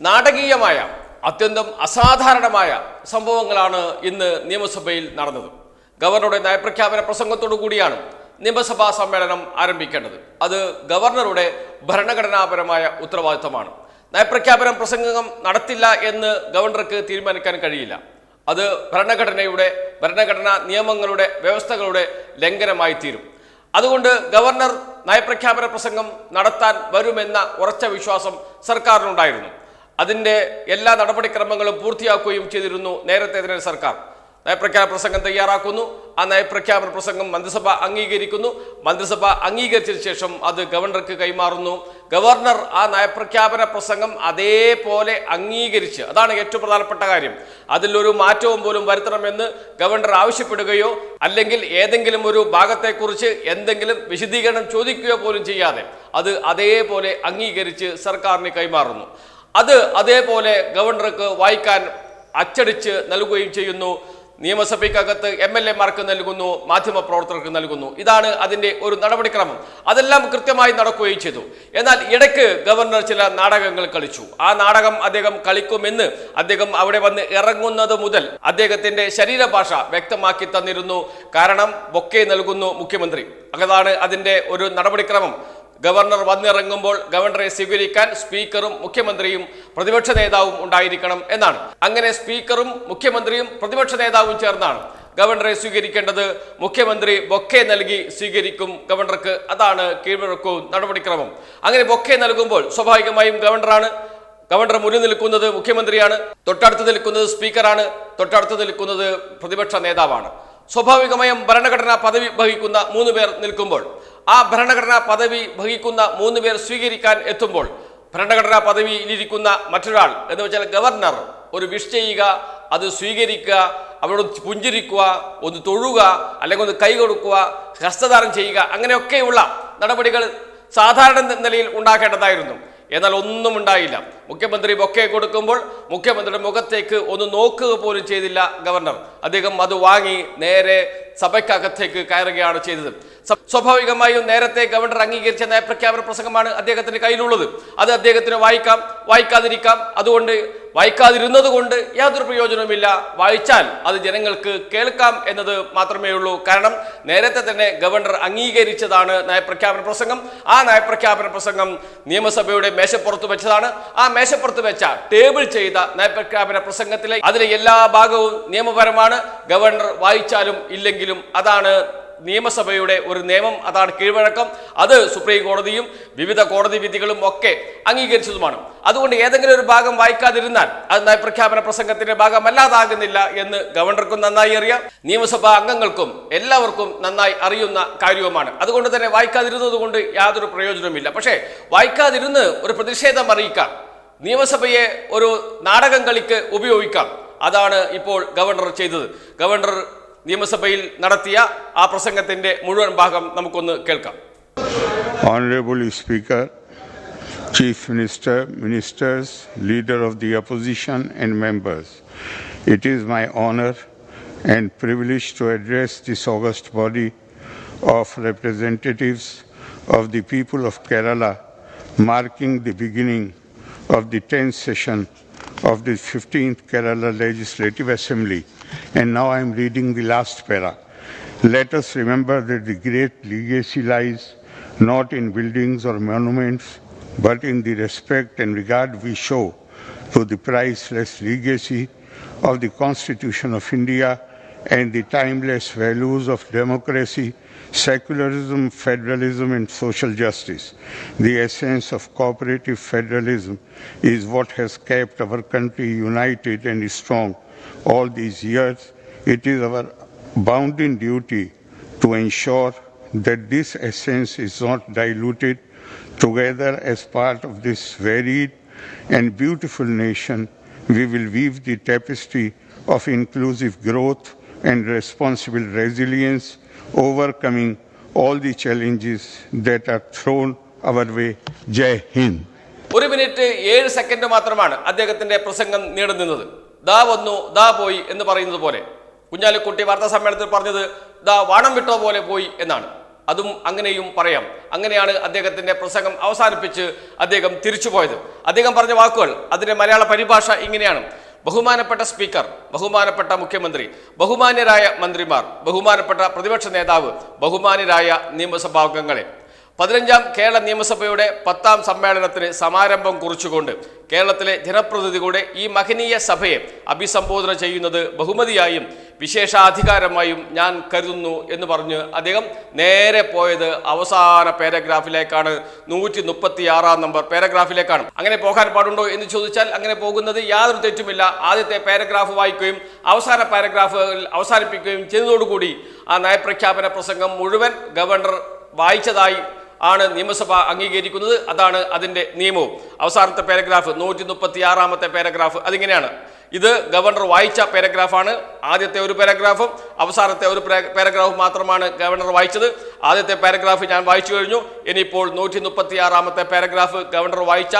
നാടകീയമായ അത്യന്തം അസാധാരണമായ സംഭവങ്ങളാണ് ഇന്ന് നിയമസഭയിൽ നടന്നത്. ഗവർണറുടെ നയപ്രഖ്യാപന പ്രസംഗത്തോടു കൂടിയാണ് നിയമസഭാ സമ്മേളനം ആരംഭിക്കേണ്ടത്. അത് ഗവർണറുടെ ഭരണഘടനാപരമായ ഉത്തരവാദിത്തമാണ്. നയപ്രഖ്യാപനം പ്രസംഗം നടത്തില്ല എന്ന് ഗവർണർക്ക് തീരുമാനിക്കാൻ കഴിയില്ല. അത് ഭരണഘടനയുടെ ഭരണഘടനാ നിയമങ്ങളുടെ വ്യവസ്ഥകളുടെ ലംഘനമായി തീരും. അതുകൊണ്ട് ഗവർണർ നയപ്രഖ്യാപന പ്രസംഗം നടത്താൻ വരുമെന്ന ഉറച്ച വിശ്വാസം സർക്കാരിനുണ്ടായിരുന്നു. അതിന്റെ എല്ലാ നടപടിക്രമങ്ങളും പൂർത്തിയാക്കുകയും ചെയ്തിരുന്നു നേരത്തെ തന്നെ സർക്കാർ. നയപ്രഖ്യാപന പ്രസംഗം തയ്യാറാക്കുന്നു. ആ നയപ്രഖ്യാപന പ്രസംഗം മന്ത്രിസഭ അംഗീകരിക്കുന്നു. മന്ത്രിസഭ അംഗീകരിച്ചതിന് ശേഷം അത് ഗവർണർക്ക് കൈമാറുന്നു. ഗവർണർ ആ നയപ്രഖ്യാപന പ്രസംഗം അതേപോലെ അംഗീകരിച്ച് അതാണ് ഏറ്റവും പ്രധാനപ്പെട്ട കാര്യം. അതിലൊരു മാറ്റവും പോലും വരുത്തണമെന്ന് ഗവർണർ ആവശ്യപ്പെടുകയോ അല്ലെങ്കിൽ ഏതെങ്കിലും ഒരു ഭാഗത്തെക്കുറിച്ച് എന്തെങ്കിലും വിശദീകരണം ചോദിക്കുകയോ പോലും ചെയ്യാതെ അത് അതേപോലെ അംഗീകരിച്ച് സർക്കാരിന് കൈമാറുന്നു. അത് അതേപോലെ ഗവർണർക്ക് വായിക്കാൻ അച്ചടിച്ച് നൽകുകയും ചെയ്യുന്നു. നിയമസഭയ്ക്കകത്ത് എം എൽ എമാർക്ക് നൽകുന്നു മാധ്യമ പ്രവർത്തകർക്ക് നൽകുന്നു. ഇതാണ് അതിന്റെ ഒരു നടപടിക്രമം. അതെല്ലാം കൃത്യമായി നടക്കുകയും ചെയ്തു. എന്നാൽ ഇടയ്ക്ക് ഗവർണർ ചില നാടകങ്ങൾ കളിച്ചു. ആ നാടകം അദ്ദേഹം കളിക്കുമെന്ന് അദ്ദേഹം അവിടെ വന്ന് ഇറങ്ങുന്നത് മുതൽ അദ്ദേഹത്തിന്റെ ശരീരഭാഷ വ്യക്തമാക്കി തന്നിരുന്നു. കാരണം ബൊക്കെ നൽകുന്നു മുഖ്യമന്ത്രി. അതാണ് അതിന്റെ ഒരു നടപടിക്രമം. ഗവർണർ വന്നിറങ്ങുമ്പോൾ ഗവർണറെ സ്വീകരിക്കാൻ സ്പീക്കറും മുഖ്യമന്ത്രിയും പ്രതിപക്ഷ നേതാവും ഉണ്ടായിരിക്കണം എന്നാണ്. അങ്ങനെ സ്പീക്കറും മുഖ്യമന്ത്രിയും പ്രതിപക്ഷ നേതാവും ചേർന്നാണ് ഗവർണറെ സ്വീകരിക്കേണ്ടത്. മുഖ്യമന്ത്രി ബൊക്കെ നൽകി സ്വീകരിക്കും ഗവർണർക്ക്. അതാണ് കീഴ്വഴക്കവും നടപടിക്രമം അങ്ങനെ ബൊക്കെ നൽകുമ്പോൾ സ്വാഭാവികമായും ഗവർണറാണ്. ഗവർണർ മുന്നിൽ നിൽക്കുന്നത് മുഖ്യമന്ത്രിയാണ്. തൊട്ടടുത്ത് നിൽക്കുന്നത് സ്പീക്കറാണ്. തൊട്ടടുത്ത് നിൽക്കുന്നത് പ്രതിപക്ഷ നേതാവാണ്. സ്വാഭാവികമായും ഭരണഘടനാ പദവി വഹിക്കുന്ന മൂന്ന് പേർ നിൽക്കുമ്പോൾ ആ ഭരണഘടനാ പദവി വഹിക്കുന്ന മൂന്ന് പേർ സ്വീകരിക്കാൻ എത്തുമ്പോൾ ഭരണഘടനാ പദവിയിലിരിക്കുന്ന മറ്റൊരാൾ എന്ന് വെച്ചാൽ ഗവർണർ ഒരു വിഷ് ചെയ്യുക അത് സ്വീകരിക്കുക അവരോട് പുഞ്ചിരിക്കുക ഒന്ന് തൊഴുക അല്ലെങ്കിൽ ഒന്ന് കൈ കൊടുക്കുക ഹസ്തദാനം ചെയ്യുക അങ്ങനെയൊക്കെയുള്ള നടപടികൾ സാധാരണ നിലയിൽ ഉണ്ടാക്കേണ്ടതായിരുന്നു. എന്നാൽ ഒന്നും ഉണ്ടായില്ല. മുഖ്യമന്ത്രി ബൊക്കെ കൊടുക്കുമ്പോൾ മുഖ്യമന്ത്രിയുടെ മുഖത്തേക്ക് ഒന്ന് നോക്കുക പോലും ചെയ്തില്ല ഗവർണർ. അദ്ദേഹം അത് വാങ്ങി നേരെ സഭയ്ക്കകത്തേക്ക് കയറുകയാണ് ചെയ്തത്. സ്വാഭാവികമായും നേരത്തെ ഗവർണർ അംഗീകരിച്ച നയപ്രഖ്യാപന പ്രസംഗമാണ് അദ്ദേഹത്തിന്റെ കയ്യിലുള്ളത്. അത് അദ്ദേഹത്തിന് വായിക്കാം വായിക്കാതിരിക്കാം. അതുകൊണ്ട് വായിക്കാതിരുന്നത് കൊണ്ട് യാതൊരു പ്രയോജനവുമില്ല. വായിച്ചാൽ അത് ജനങ്ങൾക്ക് കേൾക്കാം എന്നത് മാത്രമേ ഉള്ളൂ. കാരണം നേരത്തെ തന്നെ ഗവർണർ അംഗീകരിച്ചതാണ് നയപ്രഖ്യാപന പ്രസംഗം. ആ നയപ്രഖ്യാപന പ്രസംഗം നിയമസഭയുടെ മേശപ്പുറത്ത് വെച്ചതാണ്. ആ മേശപ്പുറത്ത് വെച്ച ടേബിൾ ചെയ്ത നയപ്രഖ്യാപന പ്രസംഗത്തിലെ അതിലെ എല്ലാ ഭാഗവും നിയമപരമാണ്. ഗവർണർ വായിച്ചാലും ഇല്ലെങ്കിലും അതാണ് നിയമസഭയുടെ ഒരു നിയമം അതാണ് കീഴ്വഴക്കം. അത് സുപ്രീം കോടതിയും വിവിധ കോടതി വിധികളും ഒക്കെ അംഗീകരിച്ചതുമാണ്. അതുകൊണ്ട് ഏതെങ്കിലും ഒരു ഭാഗം വായിക്കാതിരുന്നാൽ അത് നയപ്രഖ്യാപന പ്രസംഗത്തിന്റെ ഭാഗമല്ലാതാകുന്നില്ല എന്ന് ഗവർണർക്കും നന്നായി അറിയാം. നിയമസഭാ അംഗങ്ങൾക്കും എല്ലാവർക്കും നന്നായി അറിയുന്ന കാര്യവുമാണ്. അതുകൊണ്ട് തന്നെ വായിക്കാതിരുന്നത് കൊണ്ട് യാതൊരു പ്രയോജനവുമില്ല. പക്ഷേ വായിക്കാതിരുന്ന് ഒരു പ്രതിഷേധം അറിയിക്കാം. നിയമസഭയെ ഒരു നാടകം കളിക്ക് ഉപയോഗിക്കാം. അതാണ് ഇപ്പോൾ ഗവർണർ ചെയ്തത്. ഗവർണർ നിയമസഭയിൽ നടത്തിയ ആ പ്രസംഗത്തിന്റെ മുഴുവൻ ഭാഗം നമുക്കൊന്ന് കേൾക്കാം honourable speaker Chief Minister, Ministers, Leader of the Opposition and members, it is my honor and privilege to address this august body of representatives of the people of Kerala marking the beginning of the 10th session of the 15th Kerala Legislative Assembly. And now I am reading the last para. Let us remember that the great legacy lies not in buildings or monuments, but in the respect and regard we show to the priceless legacy of the Constitution of India and the timeless values of democracy, secularism, federalism, and social justice. The essence of cooperative federalism is what has kept our country united and strong all these years. It is our bounden duty to ensure that this essence is not diluted together as part of this varied and beautiful nation we will weave the tapestry of inclusive growth and responsible resilience overcoming all the challenges that are thrown our way. Jai hind. ഒരു minute ഏഴ് second മാത്രമാണ് അദ്ദേഹത്തിന്റെ പ്രസംഗം നീണ്ടുനിന്നത് ദാ വന്നു ദാ പോയി എന്ന് പറയുന്നത് പോലെ. കുഞ്ഞാലിക്കുട്ടി വാർത്താ സമ്മേളനത്തിൽ പറഞ്ഞത് ദാ വാണം വിട്ടോ പോലെ പോയി എന്നാണ്. അതും അങ്ങനെയും പറയാം. അങ്ങനെയാണ് അദ്ദേഹത്തിന്റെ പ്രസംഗം അവസാനിപ്പിച്ച് അദ്ദേഹം തിരിച്ചുപോയത്. അദ്ദേഹം പറഞ്ഞ വാക്കുകൾ അതിന്റെ മലയാള പരിഭാഷ ഇങ്ങനെയാണ്. ബഹുമാനപ്പെട്ട സ്പീക്കർ ബഹുമാനപ്പെട്ട മുഖ്യമന്ത്രി ബഹുമാന്യരായ മന്ത്രിമാർ ബഹുമാനപ്പെട്ട പ്രതിപക്ഷ നേതാവ് ബഹുമാന്യരായ നിയമസഭാംഗങ്ങളെ പതിനഞ്ചാം കേരള നിയമസഭയുടെ പത്താം സമ്മേളനത്തിന് സമാരംഭം കുറിച്ചുകൊണ്ട് കേരളത്തിലെ ജനപ്രതിനിധികളുടെ ഈ മഹനീയ സഭയെ അഭിസംബോധന ചെയ്യുന്നത് ബഹുമതിയായും വിശേഷാധികാരമായും ഞാൻ കരുതുന്നു എന്ന് പറഞ്ഞ് അദ്ദേഹം നേരെ പോയത് അവസാന പാരഗ്രാഫിലേക്കാണ്. നൂറ്റി മുപ്പത്തി ആറാം നമ്പർ പാരഗ്രാഫിലേക്കാണ്. അങ്ങനെ പോകാൻ പാടുണ്ടോ എന്ന് ചോദിച്ചാൽ അങ്ങനെ പോകുന്നത് യാതൊരു തെറ്റുമില്ല. ആദ്യത്തെ പാരഗ്രാഫ് വായിക്കുകയും അവസാന പാരഗ്രാഫുകൾ അവസാനിപ്പിക്കുകയും ചെയ്തതോടുകൂടി ആ നയപ്രഖ്യാപന പ്രസംഗം മുഴുവൻ ഗവർണർ വായിച്ചതായി ആണ് നിയമസഭ അംഗീകരിക്കുന്നത്. അതാണ് അതിന്റെ നിയമവും. അവസാനത്തെ പാരഗ്രാഫ് നൂറ്റി മുപ്പത്തി ആറാമത്തെ പാരഗ്രാഫ് അതിങ്ങനെയാണ്. ഇത് ഗവർണർ വായിച്ച പാരഗ്രാഫാണ്. ആദ്യത്തെ ഒരു പാരഗ്രാഫും അവസാനത്തെ ഒരു പാരഗ്രാഫ് മാത്രമാണ് ഗവർണർ വായിച്ചത്. ആദ്യത്തെ പാരഗ്രാഫ് ഞാൻ വായിച്ചു കഴിഞ്ഞു. ഇനിയിപ്പോൾ നൂറ്റി മുപ്പത്തി ആറാമത്തെ പാരഗ്രാഫ് ഗവർണർ വായിച്ച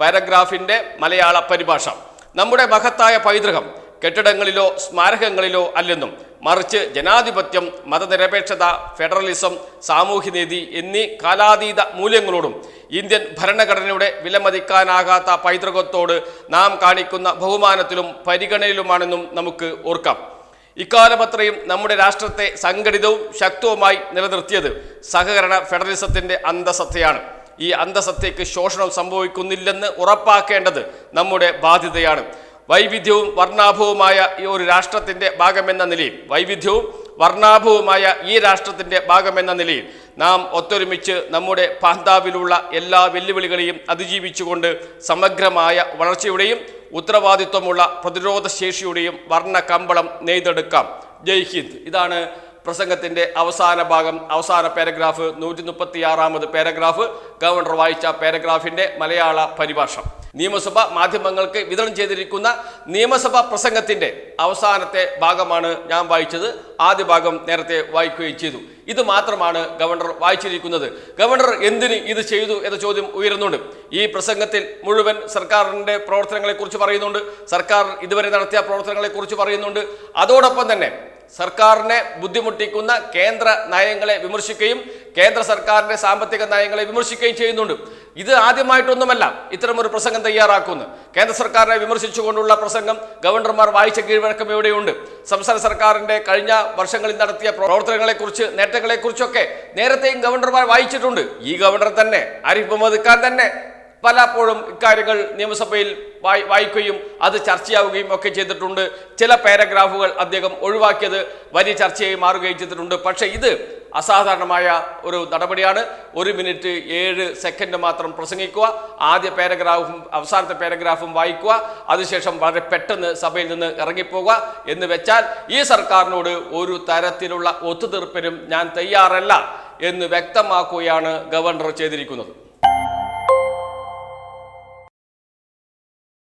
പാരഗ്രാഫിന്റെ മലയാള പരിഭാഷ. നമ്മുടെ മഹത്തായ പൈതൃകം കെട്ടിടങ്ങളിലോ സ്മാരകങ്ങളിലോ അല്ലെന്നും മറിച്ച് ജനാധിപത്യം മതനിരപേക്ഷത ഫെഡറലിസം സാമൂഹ്യനീതി എന്നീ കാലാതീത മൂല്യങ്ങളോടും ഇന്ത്യൻ ഭരണഘടനയുടെ വിലമതിക്കാനാകാത്ത പൈതൃകത്തോട് നാം കാണിക്കുന്ന ബഹുമാനത്തിലും പരിഗണനയിലുമാണെന്നും നമുക്ക് ഓർക്കാം. ഇക്കാലമത്രയും നമ്മുടെ രാഷ്ട്രത്തെ സംഘടിതവും ശക്തവുമായി നിലനിർത്തിയത് സഹകരണ ഫെഡറലിസത്തിന്റെ അന്തസത്തയാണ്. ഈ അന്തസത്തയ്ക്ക് ശോഷണം സംഭവിക്കുന്നില്ലെന്ന് ഉറപ്പാക്കേണ്ടത് നമ്മുടെ ബാധ്യതയാണ്. വൈവിധ്യവും വർണാഭവുമായ ഈ ഒരു രാഷ്ട്രത്തിന്റെ ഭാഗമെന്ന നിലയിൽ വൈവിധ്യവും വർണാഭവുമായ ഈ രാഷ്ട്രത്തിന്റെ ഭാഗമെന്ന നിലയിൽ നാം ഒത്തൊരുമിച്ച് നമ്മുടെ പാന്താവിലുള്ള എല്ലാ വെല്ലുവിളികളെയും അതിജീവിച്ചുകൊണ്ട് സമഗ്രമായ വളർച്ചയുടെയും ഉത്തരവാദിത്വമുള്ള പ്രതിരോധ ശേഷിയുടെയും വർണ കമ്പളം നെയ്തെടുക്കാം. ജയ് ഹിന്ദ്. ഇതാണ് പ്രസംഗത്തിന്റെ അവസാന ഭാഗം. അവസാന പാരഗ്രാഫ് നൂറ്റി മുപ്പത്തി ആറാമത് പാരഗ്രാഫ്. ഗവർണർ വായിച്ച പാരഗ്രാഫിന്റെ മലയാള പരിഭാഷ. നിയമസഭ മാധ്യമങ്ങൾക്ക് വിതരണം ചെയ്തിരിക്കുന്ന നിയമസഭാ പ്രസംഗത്തിന്റെ അവസാനത്തെ ഭാഗമാണ് ഞാൻ വായിച്ചത്. ആദ്യ ഭാഗം നേരത്തെ വായിക്കുകയും ചെയ്തു. ഇത് മാത്രമാണ് ഗവർണർ വായിച്ചിരിക്കുന്നത്. ഗവർണർ എന്തിന് ഇത് ചെയ്തു എന്ന ചോദ്യം ഉയരുന്നുണ്ട്. ഈ പ്രസംഗത്തിൽ മുഴുവൻ സർക്കാരിന്റെ പ്രവർത്തനങ്ങളെക്കുറിച്ച് പറയുന്നുണ്ട്. സർക്കാർ ഇതുവരെ നടത്തിയ പ്രവർത്തനങ്ങളെക്കുറിച്ച് പറയുന്നുണ്ട്. അതോടൊപ്പം തന്നെ സർക്കാരിനെ ബുദ്ധിമുട്ടിക്കുന്ന കേന്ദ്ര നയങ്ങളെ വിമർശിക്കുകയും കേന്ദ്ര സർക്കാരിന്റെ സാമ്പത്തിക നയങ്ങളെ വിമർശിക്കുകയും ചെയ്യുന്നുണ്ട്. ഇത് ആദ്യമായിട്ടൊന്നുമല്ല ഇത്തരമൊരു പ്രസംഗം തയ്യാറാക്കുന്നു. കേന്ദ്ര സർക്കാരിനെ വിമർശിച്ചുകൊണ്ടുള്ള പ്രസംഗം ഗവർണർമാർ വായിച്ച കീഴ്വഴക്കം എവിടെയുണ്ട്? സംസ്ഥാന സർക്കാരിന്റെ കഴിഞ്ഞ വർഷങ്ങളിൽ നടത്തിയ പ്രവർത്തനങ്ങളെക്കുറിച്ച് നേട്ടങ്ങളെക്കുറിച്ചൊക്കെ നേരത്തെയും ഗവർണർമാർ വായിച്ചിട്ടുണ്ട്. ഈ ഗവർണർ തന്നെ ആരിഫ് മുഹമ്മദ് ഖാൻ തന്നെ പലപ്പോഴും ഇക്കാര്യങ്ങൾ നിയമസഭയിൽ വായി വായിക്കുകയും അത് ചർച്ചയാവുകയും ഒക്കെ ചെയ്തിട്ടുണ്ട്. ചില പാരഗ്രാഫുകൾ അദ്ദേഹം ഒഴിവാക്കിയത് വലിയ ചർച്ചയായി മാറുകയും ചെയ്തിട്ടുണ്ട്. പക്ഷേ ഇത് അസാധാരണമായ ഒരു നടപടിയാണ്. ഒരു മിനിറ്റ് ഏഴ് സെക്കൻഡ് മാത്രം പ്രസംഗിക്കുക. ആദ്യ പാരഗ്രാഫും അവസാനത്തെ പാരഗ്രാഫും വായിക്കുക. അതിനുശേഷം വളരെ പെട്ടെന്ന് സഭയിൽ നിന്ന് ഇറങ്ങിപ്പോകുക എന്ന് വെച്ചാൽ ഈ സർക്കാരിനോട് ഒരു തരത്തിലുള്ള ഒത്തുതീർപ്പിനും ഞാൻ തയ്യാറല്ല എന്ന് വ്യക്തമാക്കുകയാണ് ഗവർണർ ചെയ്തിരിക്കുന്നത്.